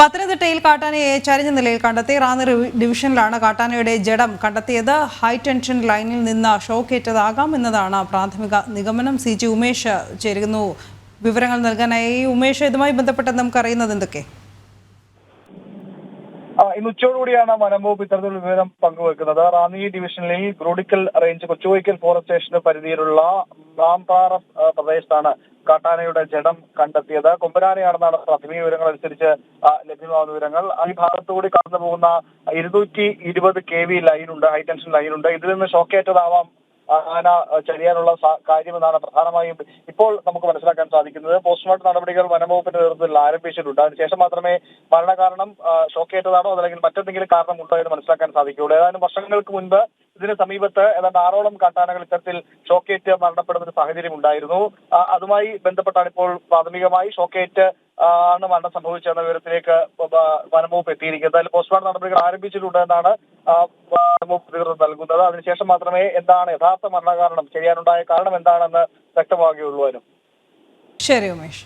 പത്തനംതിട്ടയിൽ കാട്ടാനയെ ചരിഞ്ഞ നിലയിൽ കണ്ടെത്തി റാന്നി ഡിവിഷനിലാണ് കാട്ടാനയുടെ ജഡം കണ്ടെത്തിയത്. ഹൈ ടെൻഷൻ ലൈനിൽ നിന്ന് ഷോക്കേറ്റതാകാം എന്നതാണ് പ്രാഥമിക നിഗമനം. സി ജി ഉമേഷ് ചേരുന്നു. വിവരങ്ങൾ നൽകാനായി. ഉമേഷ് ഇതുമായി ബന്ധപ്പെട്ട് നമുക്ക് അറിയുന്നത് എന്തൊക്കെ? ഇന്ന് ഉച്ചയോടുകൂടിയാണ് വനംവകുപ്പ് ഇത്തരത്തിലുള്ള വിവരം പങ്കുവെക്കുന്നത്. റാന്നി ഡിവിഷനിൽ ബ്രൂഡിക്കൽ റേഞ്ച് കൊച്ചുവൈക്കൽ ഫോറസ്റ്റ് സ്റ്റേഷന് പരിധിയിലുള്ള ബാംപാറ പ്രദേശത്താണ് കാട്ടാനയുടെ ജഡം കണ്ടെത്തിയത്. കൊമ്പനാനയാണെന്നാണ് പ്രാഥമിക വിവരങ്ങൾ അനുസരിച്ച് ലഭ്യമാകുന്ന വിവരങ്ങൾ. ഈ ഭാഗത്തുകൂടി കടന്നു പോകുന്ന ഇരുന്നൂറ്റി ഇരുപത് കെ വി ലൈനുണ്ട് ഹൈടെൻഷൻ ലൈനുണ്ട്. ഇതിൽ നിന്ന് ഷോക്കേറ്റതാവാം ആന ചരിയാനുള്ള കാര്യം കാര്യമെന്നാണ് പ്രധാനമായും ഇപ്പോൾ നമുക്ക് മനസ്സിലാക്കാൻ സാധിക്കുന്നത്. പോസ്റ്റ്മോർട്ടം നടപടികൾ വനംവകുപ്പിന്റെ നേതൃത്വത്തിൽ ആരംഭിച്ചിട്ടുണ്ട്. അതിനുശേഷം മാത്രമേ മരണകാരണം ഷോക്കേറ്റതാണോ അതല്ലെങ്കിൽ മറ്റെന്തെങ്കിലും കാരണം ഉണ്ടോ എന്ന് മനസ്സിലാക്കാൻ സാധിക്കുകയുള്ളൂ. ഏതാനും വർഷങ്ങൾക്ക് മുൻപ് ഇതിന് സമീപത്ത് ഏതാണ്ട് ആറോളം കാട്ടാനകൾ ഇത്തരത്തിൽ ഷോക്കേറ്റ് മരണപ്പെടുന്ന ഒരു സാഹചര്യം ഉണ്ടായിരുന്നു. അതുമായി ബന്ധപ്പെട്ടാണ് ഇപ്പോൾ പ്രാഥമികമായി ഷോക്കേറ്റ് ആണ് മരണം സംഭവിച്ചെന്ന വിവരത്തിലേക്ക് വനംവകുപ്പ് എത്തിയിരിക്കുന്നത്. അതിൽ പോസ്റ്റ്മോർട്ടം നടപടികൾ ആരംഭിച്ചിട്ടുണ്ട് എന്നാണ് നേതൃത്വം നൽകുന്നത്. അതിനുശേഷം മാത്രമേ എന്താണ് യഥാർത്ഥ മരണകാരണം ചെയ്യാനുണ്ടായ കാരണം എന്താണെന്ന് വ്യക്തമാകുകയുള്ളൂ അതിനും. ശരി ഉമേഷ്.